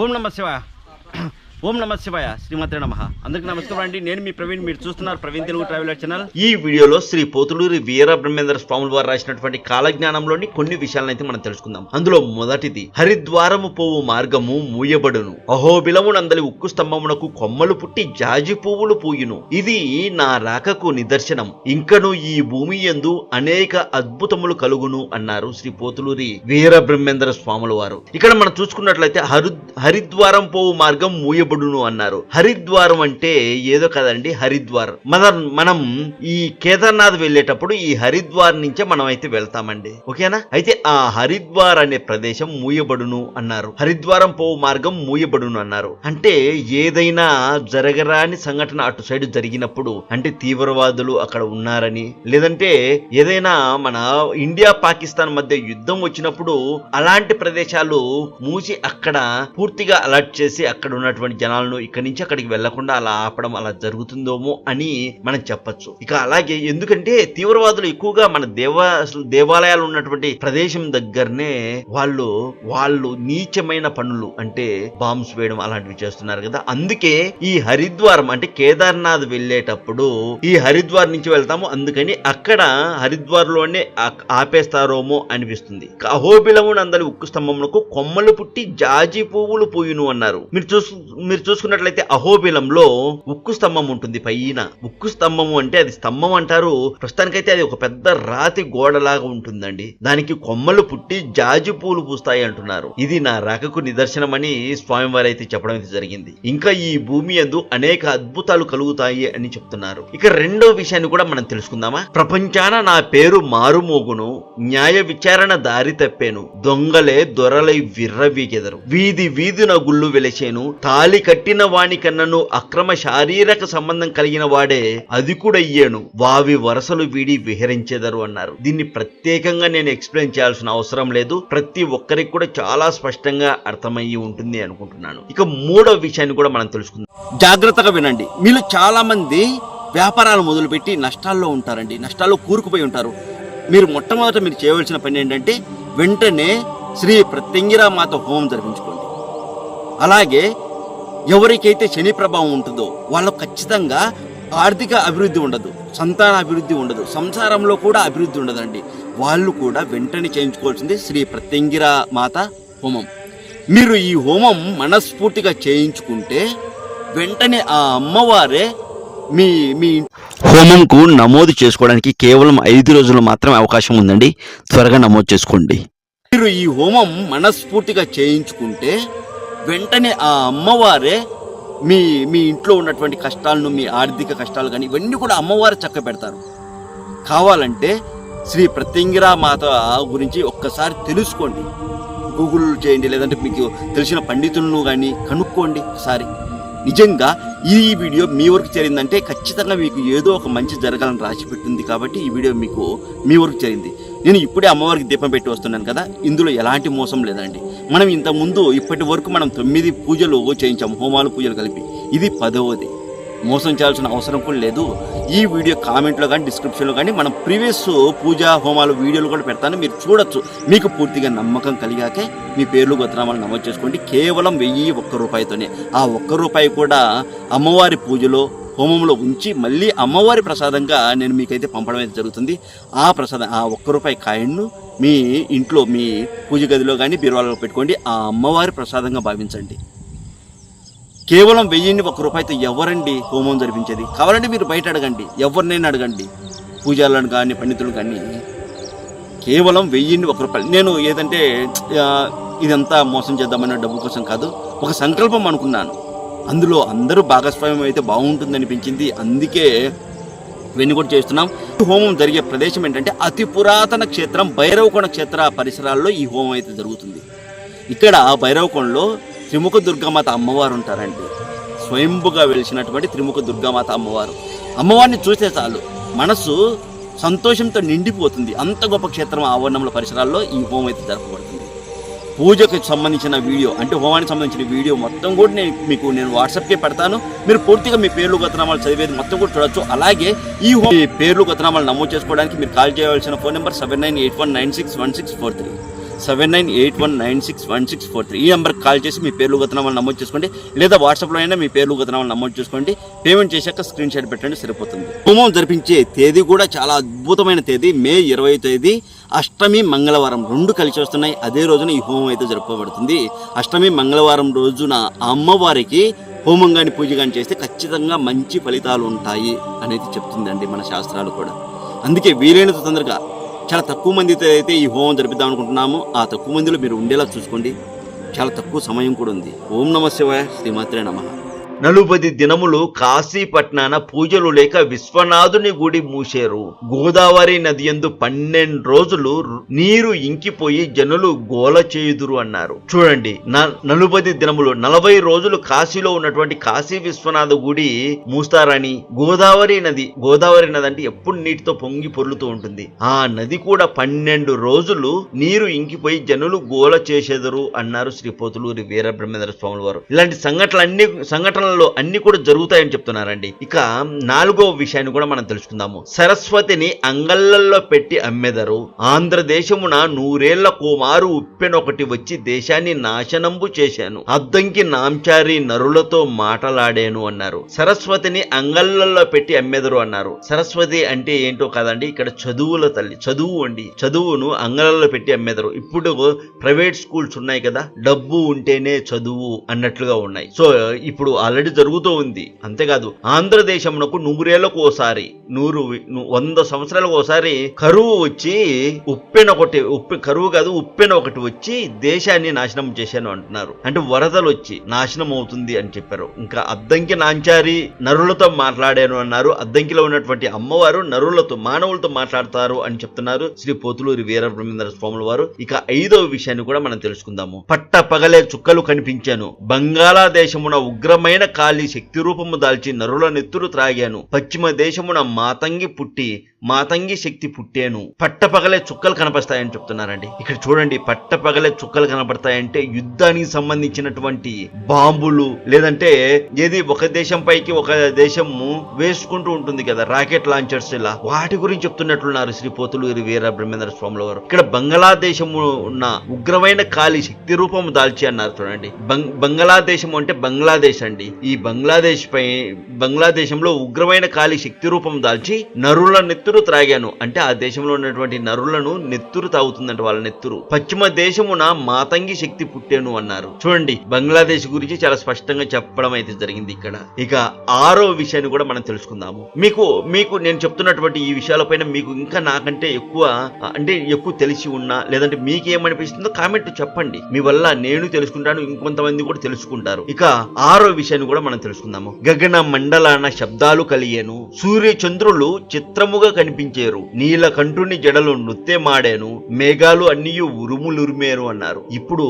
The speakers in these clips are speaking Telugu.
ఓం నమ శివాయ. ఓం నమ శివాయ శ్రీమతి నమ. అందరికీ నమస్కారం అండి. నేను మీ ప్రవీణ్ మీరు చూస్తున్నారు ప్రవీణ్ తెలుగు ట్రావెలర్ ఛానల్. ఈ వీడియోలో శ్రీ పోతులూరి వీర బ్రహ్మేంద్ర స్వాముల వారు రాసినటువంటి కాలజ్ఞానంలోని కొన్ని విషయాలను అయితే మనం తెలుసుకుందాం. అందులో మొదటిది హరిద్వారము పోవు మార్గము మూయబడును. అహోబిలము నందలి ఉక్కు స్తంభమునకు కొమ్మలు పుట్టి జాజి పువ్వులు పూయును. ఇది నా రాకకు నిదర్శనం. ఇంకను ఈ భూమి యందు అనేక అద్భుతములు కలుగును అన్నారు శ్రీ పోతులూరి వీర బ్రహ్మేంద్ర స్వాముల వారు. ఇక్కడ మనం చూసుకున్నట్లయితే హరి హరిద్వారం పోవు మార్గం మూయబడు మూయబడును అన్నారు. హరిద్వారం అంటే ఏదో కదండి హరిద్వార్. మనం మనం ఈ కేదార్నాథ్ వెళ్ళేటప్పుడు ఈ హరిద్వార్ నుంచే మనం అయితే వెళ్తామండి. ఓకేనా? అయితే ఆ హరిద్వార్ అనే ప్రదేశం మూయబడును అన్నారు. హరిద్వారం పోవు మార్గం మూయబడును అన్నారు. అంటే ఏదైనా జరగరాని సంఘటన అటు సైడ్ జరిగినప్పుడు అంటే తీవ్రవాదులు అక్కడ ఉన్నారని లేదంటే ఏదైనా మన ఇండియా పాకిస్తాన్ మధ్య యుద్ధం వచ్చినప్పుడు అలాంటి ప్రదేశాలు మూసి అక్కడ పూర్తిగా అలర్ట్ చేసి అక్కడ ఉన్నటువంటి జనాలను ఇక్కడి నుంచి అక్కడికి వెళ్ళకుండా అలా ఆపడం అలా జరుగుతుందేమో అని మనం చెప్పొచ్చు. ఇక అలాగే ఎందుకంటే తీవ్రవాదులు ఎక్కువగా మన దేవ దేవాలయాలు ఉన్నటువంటి ప్రదేశం దగ్గరనే వాళ్ళు వాళ్ళు నీచమైన పనులు అంటే బాంబ్స్ వేయడం అలాంటివి చేస్తున్నారు కదా. అందుకే ఈ హరిద్వారం అంటే కేదార్నాథ్ వెళ్ళేటప్పుడు ఈ హరిద్వార్ నుంచి వెళ్తాము. అందుకని అక్కడ హరిద్వార్లోనే ఆపేస్తారోమో అనిపిస్తుంది. అహోబిలము నందలి ఉక్కు స్తంభమునకు కొమ్మలు పుట్టి జాజి పువ్వులు పోయిను అన్నారు. మీరు చూసు మీరు చూసుకున్నట్లయితే అహోబిలంలో ఉక్కు స్తంభం ఉంటుంది పైన. ఉక్కు స్తంభము అంటే అది స్తంభం అంటారు. ప్రస్తుతానికైతే అది ఒక పెద్ద రాతి గోడలాగా ఉంటుందండి. దానికి కొమ్మలు పుట్టి జాజి పూలు పూస్తాయి అంటున్నారు. ఇది నా రాకకు నిదర్శనమని స్వామివారి అయితే చెప్పడం అయితే జరిగింది. ఇంకా ఈ భూమి యందు అనేక అద్భుతాలు కలుగుతాయి అని చెప్తున్నారు. ఇక రెండో విషయాన్ని కూడా మనం తెలుసుకుందామా? ప్రపంచాన నా పేరు మారుమోగును న్యాయ విచారణ దారి తప్పేను దొంగలే దొరలై విర్రవీగెదరు. వీధి వీధిన గుళ్ళు వెలిసేను తాలి కట్టిన వానికన్నను అక్రమ శారీరక సంబంధం కలిగిన వాడే అధికుడయ్యాను. వావి వరసలు వీడి విహరించెదరు అన్నారు. దీన్ని ప్రత్యేకంగా నేను ఎక్స్ప్లెయిన్ చేయాల్సిన అవసరం లేదు. ప్రతి ఒక్కరికి కూడా చాలా స్పష్టంగా అర్థమయ్యి ఉంటుంది అనుకుంటున్నాను. ఇక మూడో విషయాన్ని కూడా మనం తెలుసుకుందాం. జాగ్రత్తగా వినండి. మీరు చాలా మంది వ్యాపారాలు మొదలుపెట్టి నష్టాల్లో ఉంటారండి. నష్టాల్లో కూరుకుపోయి ఉంటారు. మీరు మొట్టమొదట మీరు చేయవలసిన పని ఏంటంటే వెంటనే శ్రీ ప్రత్యంగిరామాత హోమం జరిపించుకోండి. అలాగే ఎవరికైతే శని ప్రభావం ఉంటుందో వాళ్ళకు ఖచ్చితంగా ఆర్థిక అభివృద్ధి ఉండదు సంతాన అభివృద్ధి ఉండదు సంసారంలో కూడా అభివృద్ధి ఉండదండి. వాళ్ళు కూడా వెంటనే చేయించుకోవాల్సింది శ్రీ ప్రత్యంగిర మాత హోమం. మీరు ఈ హోమం మనస్ఫూర్తిగా చేయించుకుంటే వెంటనే ఆ అమ్మవారే మీ మీ హోమంకు నమోదు చేసుకోవడానికి కేవలం ఐదు రోజులు మాత్రమే అవకాశం ఉందండి. త్వరగా నమోదు చేసుకోండి. మీరు ఈ హోమం మనస్ఫూర్తిగా చేయించుకుంటే వెంటనే ఆ అమ్మవారే మీ మీ ఇంట్లో ఉన్నటువంటి కష్టాలను మీ ఆర్థిక కష్టాలు కానీ ఇవన్నీ కూడా అమ్మవారు చక్క పెడతారు. కావాలంటే శ్రీ ప్రత్యంగిరా మాత గురించి ఒక్కసారి తెలుసుకోండి. గూగుల్ చేయండి లేదంటే మీకు తెలిసిన పండితులను కానీ కనుక్కోండి ఒకసారి. నిజంగా ఈ వీడియో మీ వరకు చేరిందంటే ఖచ్చితంగా మీకు ఏదో ఒక మంచి జరగాలని రాసి పెట్టింది కాబట్టి ఈ వీడియో మీకు మీ వరకు చేరింది. నేను ఇప్పుడే అమ్మవారికి దీపం పెట్టి వస్తున్నాను కదా. ఇందులో ఎలాంటి మోసం లేదండి. మనం ఇంతకుముందు ఇప్పటి వరకు మనం తొమ్మిది పూజలు చేయించాం హోమాలు పూజలు కలిపి. ఇది పదవది. మోసం చేయాల్సిన అవసరం కూడా లేదు. ఈ వీడియో కామెంట్లో కానీ డిస్క్రిప్షన్లో కానీ మనం ప్రీవియస్ పూజ హోమాలు వీడియోలు కూడా పెడతాను. మీరు చూడొచ్చు. మీకు పూర్తిగా నమ్మకం కలిగాకే మీ పేర్లు గోత్రనామాలు నమోదు చేసుకోండి. కేవలం వెయ్యి ఒక్క రూపాయితోనే. ఆ ఒక్క రూపాయి కూడా అమ్మవారి పూజలో హోమంలో ఉంచి మళ్ళీ అమ్మవారి ప్రసాదంగా నేను మీకైతే పంపడం అయితే జరుగుతుంది. ఆ ప్రసాదం ఆ ఒక్క రూపాయి కాయిన్ను మీ ఇంట్లో మీ పూజ గదిలో కానీ బీరువాలలో పెట్టుకోండి. ఆ అమ్మవారి ప్రసాదంగా భావించండి. కేవలం వెయ్యిన్ని ఒక రూపాయితో ఎవరండి హోమం జరిపించేది? కావాలంటే మీరు బయట అడగండి. ఎవరినైనా అడగండి. పూజలను కానీ పండితులు కానీ కేవలం వెయ్యిన్ని ఒక రూపాయలు నేను ఏదంటే ఇదంతా మోసం చేద్దామన్న డబ్బు కోసం కాదు. ఒక సంకల్పం అనుకున్నాను. అందులో అందరూ భాగస్వామ్యం అయితే బాగుంటుంది అనిపించింది. అందుకే ఇవన్నీ చేస్తున్నాం. హోమం జరిగే ప్రదేశం ఏంటంటే అతి పురాతన క్షేత్రం భైరవకోణ క్షేత్ర పరిసరాల్లో ఈ హోమం అయితే జరుగుతుంది. ఇక్కడ భైరవకోణలో త్రిముఖ దుర్గామాత అమ్మవారు ఉంటారండి. స్వయంభుగా వెలిసినటువంటి త్రిముఖ దుర్గామాత అమ్మవారు. అమ్మవారిని చూస్తే చాలు. మనసు సంతోషంతో నిండిపోతుంది. అంత గొప్ప క్షేత్రం ఆవరణంలో పరిసరాల్లో ఈ హోమం అయితే జరపబడుతుంది. పూజకు సంబంధించిన వీడియో అంటే హోమానికి సంబంధించిన వీడియో మొత్తం కూడా నేను మీకు నేను వాట్సాప్కే పెడతాను. మీరు పూర్తిగా మీ పేర్లు గతనామాలు చదివేది మొత్తం కూడా చూడొచ్చు. అలాగే ఈ పేర్లు గతనామాలు నమోదు చేసుకోవడానికి మీరు కాల్ చేయవలసిన phone number seven nine eight one nine six one six four three seven nine eight one nine six one six four three ఈ నెంబర్కి కాల్ చేసి మీ పేర్లు గతనామాలు నమోదు చేసుకోండి. లేదా వాట్సాప్లో అయినా మీ పేర్లు గతనామాలు నమోదు చేసుకోండి. పేమెంట్ చేశాక స్క్రీన్ షాట్ పెట్టండి సరిపోతుంది. హోమం జరిపించే తేదీ కూడా చాలా అద్భుతమైన తేదీ మే ఇరవై తేదీ. అష్టమి మంగళవారం రెండు కలిసి వస్తున్నాయి. అదే రోజున ఈ హోమం అయితే జరుపుకోబడుతుంది. అష్టమి మంగళవారం రోజున అమ్మవారికి హోమం కానీ పూజ కానీ చేస్తే ఖచ్చితంగా మంచి ఫలితాలు ఉంటాయి అనేది చెప్తుందండి మన శాస్త్రాలు కూడా. అందుకే వీలైనంత తొందరగా చాలా తక్కువ మందితో అయితే ఈ హోమం జరిపిద్దాం అనుకుంటున్నాము. ఆ తక్కువ మందిలో మీరు ఉండేలా చూసుకోండి. చాలా తక్కువ సమయం కూడా ఉంది. ఓం నమ శివాయ శ్రీమాత్రే నమః. నలుబది దినములు కాశీపట్నాన పూజలు లేక విశ్వనాథుని గుడి మూసేరు. గోదావరి నది ఎందు పన్నెండు రోజులు నీరు ఇంకిపోయి జనులు గోల చేయుదురు అన్నారు. చూడండి న- నలుబది దినములు నలభై రోజులు కాశీలో ఉన్నటువంటి కాశీ విశ్వనాథ గుడి మూస్తారని గోదావరి నది గోదావరి నది అంటే ఎప్పుడు నీటితో పొంగి పొర్లుతూ ఉంటుంది. ఆ నది కూడా పన్నెండు రోజులు నీరు ఇంకిపోయి జనులు గోల చేసేదరు అన్నారు శ్రీ పోతులూరి వీరబ్రహ్మేంద్ర స్వాముల వారు. ఇలాంటి సంఘటనలు అన్ని సంఘటనలలో అన్ని కూడా జరుగుతాయని చెప్తున్నారండి. ఇక నాలుగో విషయాన్ని కూడా మనం తెలుసుకుందాము. సరస్వతిని అంగళ్ళల్లో పెట్టి అమ్మెదరు. ఆంధ్రదేశమున నూరేళ్ళ కుమారు ఉప్పెనొకటి వచ్చి దేశాన్ని నాశనంబు చేశాను. అద్దంకి నాంచారి నరులతో మాటలాడాను అన్నారు. సరస్వతిని అంగళ్ళల్లో పెట్టి అమ్మెదరు అన్నారు. సరస్వతి అంటే ఏంటో కాదండి ఇక్కడ చదువుల తల్లి చదువు అండి. చదువును అంగళ్ళల్లో పెట్టి అమ్మెదరు. ఇప్పుడు ప్రైవేట్ స్కూల్స్ ఉన్నాయి కదా డబ్బు ఉంటేనే చదువు అన్నట్లుగా ఉన్నాయి. సో ఇప్పుడు ఆల్రెడీ జరుగుతూ ఉంది. అంతేకాదు ఆంధ్రదేశమునకు నూరేళ్ళకు ఓసారి నూరు వంద సంవత్సరాలకు ఓసారి కరువు వచ్చి ఉప్పెన ఒకటి ఉప్పె కరువు కాదు ఉప్పెన ఒకటి వచ్చి దేశాన్ని నాశనం చేశాను అంటున్నారు. అంటే వరదలు వచ్చి నాశనం అవుతుంది అని చెప్పారు. ఇంకా అద్దంకి నాంచారి నరులతో మాట్లాడాను అన్నారు. అద్దంకిలో ఉన్నటువంటి అమ్మవారు నరులతో మానవులతో మాట్లాడతారు అని చెప్తున్నారు శ్రీ పోతులూరి వీరబ్రహ్మేంద్ర స్వాముల వారు. ఇక ఐదవ విషయాన్ని కూడా మనం తెలుసుకుందాము. పట్ట పగలే చుక్కలు కనిపించాను. బంగాళాదేశమున ఉగ్రమైన కాలి శక్తి రూపము దాల్చి నరుల నెత్తురు త్రాగాను. పశ్చిమ దేశమున మాతంగి పుట్టి మాతంగి శక్తి పుట్టాను. పట్టపగలే చుక్కలు కనపడతాయని చెప్తున్నారండి. ఇక్కడ చూడండి పట్టపగలే చుక్కలు కనపడతాయంటే యుద్ధానికి సంబంధించినటువంటి బాంబులు లేదంటే ఏది ఒక దేశం పైకి ఒక దేశము వేసుకుంటూ ఉంటుంది కదా రాకెట్ లాంచర్స్ ఇలా. వాటి గురించి చెప్తున్నట్లున్నారు శ్రీ పోతులూరి వీర బ్రహ్మేంద్ర స్వాముల వారు. ఇక్కడ బంగ్లాదేశము ఉన్న ఉగ్రమైన కాలి శక్తి రూపము దాల్చి అన్నారు చూడండి. బంగ్ బంగ్లాదేశం అంటే బంగ్లాదేశ్ అండి. ఈ బంగ్లాదేశ్ పై బంగ్లాదేశంలో ఉగ్రమైన కాలి శక్తి రూపం దాల్చి నరుల నెత్తురు త్రాగాను. అంటే ఆ దేశంలో ఉన్నటువంటి నరులను నెత్తురు తాగుతుందంట వాళ్ళ నెత్తురు. పశ్చిమ దేశమున మాతంగి శక్తి పుట్టాను అన్నారు. చూడండి బంగ్లాదేశ్ గురించి చాలా స్పష్టంగా చెప్పడం అయితే జరిగింది ఇక్కడ. ఇక ఆరో విషయాన్ని కూడా మనం తెలుసుకుందాము. మీకు మీకు నేను చెప్తున్నటువంటి ఈ విషయాలపైన మీకు ఇంకా నాకంటే ఎక్కువ అంటే ఎక్కువ తెలిసి ఉన్నా లేదంటే మీకేమనిపిస్తుందో కామెంట్ చెప్పండి. మీ వల్ల నేను తెలుసుకుంటాను ఇంకొంతమంది కూడా తెలుసుకుంటారు. ఇక ఆరో విషయాన్ని కూడా మనం తెలుసుకుందాము. గగన మండలాన శబ్దాలు కలిగేను. సూర్య చంద్రులు చిత్రముగా కనిపించేరు. నీల నీలకంఠుని జడలు నృత్యమాడాను మేఘాలు అన్నీ ఉరుములురిమేరు అన్నారు. ఇప్పుడు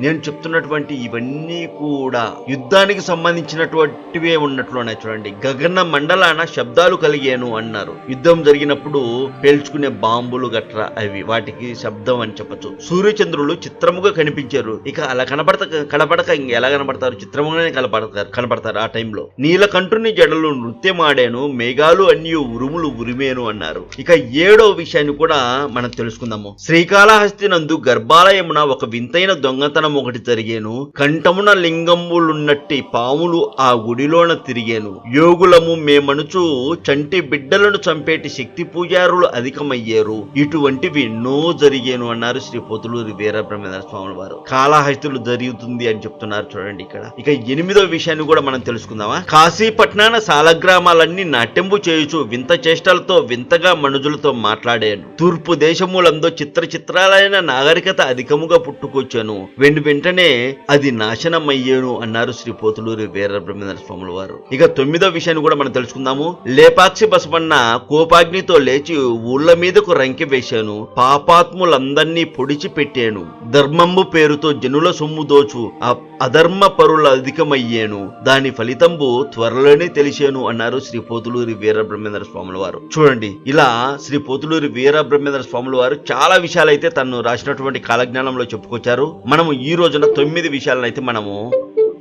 నేను చెప్తున్నటువంటి ఇవన్నీ కూడా యుద్ధానికి సంబంధించినటువంటివే ఉన్నట్లు ఉన్నాయి. చూడండి గగన మండలాన శబ్దాలు కలిగాను అన్నారు. యుద్ధం జరిగినప్పుడు పేల్చుకునే బాంబులు గట్రా అవి వాటికి శబ్దం అని చెప్పొచ్చు. సూర్యచంద్రులు చిత్రముగా కనిపించారు. ఇక అలా కనపడత కనపడక ఇంక ఎలా కనపడతారు చిత్రముగానే కనపడతారు కనపడతారు ఆ టైంలో. నీలకంఠుని జడలు నృత్యమాడాను మేఘాలు అన్ని ఉరుములు ఉరిమేను అన్నారు. ఇక ఏడో విషయాన్ని కూడా మనం తెలుసుకుందాము. శ్రీకాళహస్తి నందు గర్భాలయమున ఒక వింతైన దొంగతనం ఒకటి జరిగేను కంఠమున లింగములున్నట్టి పాములు ఆ గుడిలోన తిరిగేను. యోగులము మేమనుచు చంటి బిడ్డలను చంపేటి శక్తి పూజారులు అధికమయ్యారు. ఇటువంటివి ఎన్నో జరిగేను అన్నారు శ్రీ పొతులూరి వీరబ్రహ్మేంద్ర స్వామి వారు. కాళహస్తులు జరుగుతుంది అని చెప్తున్నారు చూడండి ఇక్కడ. ఇక ఎనిమిదో విషయాన్ని కూడా మనం తెలుసుకుందామా? కాశీపట్నాన సాలగ్రామాలన్నీ నాట్యంబు చేయుచు వింత చేష్టలతో వింతగా మనుజులతో మాట్లాడాను. తూర్పు దేశములందు చిత్ర చిత్రాలైన నాగరికత అధికముగా పుట్టుకొచ్చాను. నేను వెంటనే అది నాశనమయ్యాను అన్నారు శ్రీ పోతులూరి వీరబ్రహ్మేంద్ర స్వాముల వారు. ఇక తొమ్మిదో విషయాన్ని కూడా మనం తెలుసుకుందాము. లేపాక్షి బసవన్న కోపాగ్నితో లేచి ఊళ్ళ మీదకు రంకె వేశాను. పాపాత్ములందర్నీ పొడిచి పెట్టాను ధర్మము పేరుతో జనుల సొమ్ము దోచు. ఆ అధర్మ పరుల అధికమయ్యేను దాని ఫలితంబు త్వరలోనే తెలిసాను అన్నారు శ్రీ పోతులూరి వీర బ్రహ్మేంద్ర స్వాముల వారు. చూడండి ఇలా శ్రీ పోతులూరి వీర బ్రహ్మేంద్ర స్వాముల వారు చాలా విషయాలైతే తను రాసినటువంటి కాలజ్ఞానంలో చెప్పుకొచ్చారు. మనము ఈ రోజున తొమ్మిది విషయాలను అయితే మనము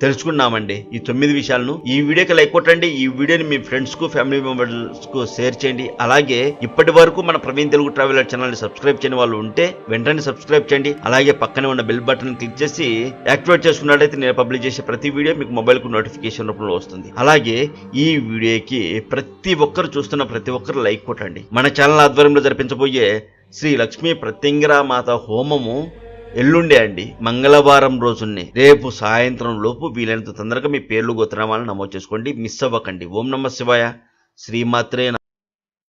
తెలుసుకున్నామండి ఈ తొమ్మిది విషయాలను. ఈ వీడియోకి లైక్ కొట్టండి. ఈ వీడియోని మీ ఫ్రెండ్స్కు ఫ్యామిలీ మెంబర్స్కు షేర్ చేయండి. అలాగే ఇప్పటి వరకు మన ప్రవీణ్ తెలుగు ట్రావెలర్ ఛానల్ని సబ్స్క్రైబ్ చేయని వాళ్ళు ఉంటే వెంటనే సబ్స్క్రైబ్ చేయండి. అలాగే పక్కనే ఉన్న బెల్ బటన్ క్లిక్ చేసి యాక్టివేట్ చేసుకున్నట్లయితే నేను పబ్లిష్ చేసే ప్రతి వీడియో మీకు మొబైల్కు నోటిఫికేషన్ రూపంలో వస్తుంది. అలాగే ఈ వీడియోకి ప్రతి ఒక్కరు చూస్తున్న ప్రతి ఒక్కరు లైక్ కొట్టండి. మన ఛానల్ ఆధ్వర్యంలో జరిపించబోయే శ్రీ లక్ష్మీ ప్రత్యంగిరా మాత హోమము ఎల్లుండే అండి. మంగళవారం రోజున్నే రేపు సాయంత్రం లోపు వీలైనంత తొందరగా మీ పేర్లు గోత్రనామాలను నమోదు చేసుకోండి. మిస్ అవ్వకండి. ఓం నమ శివాయ. శ్రీమాత్రే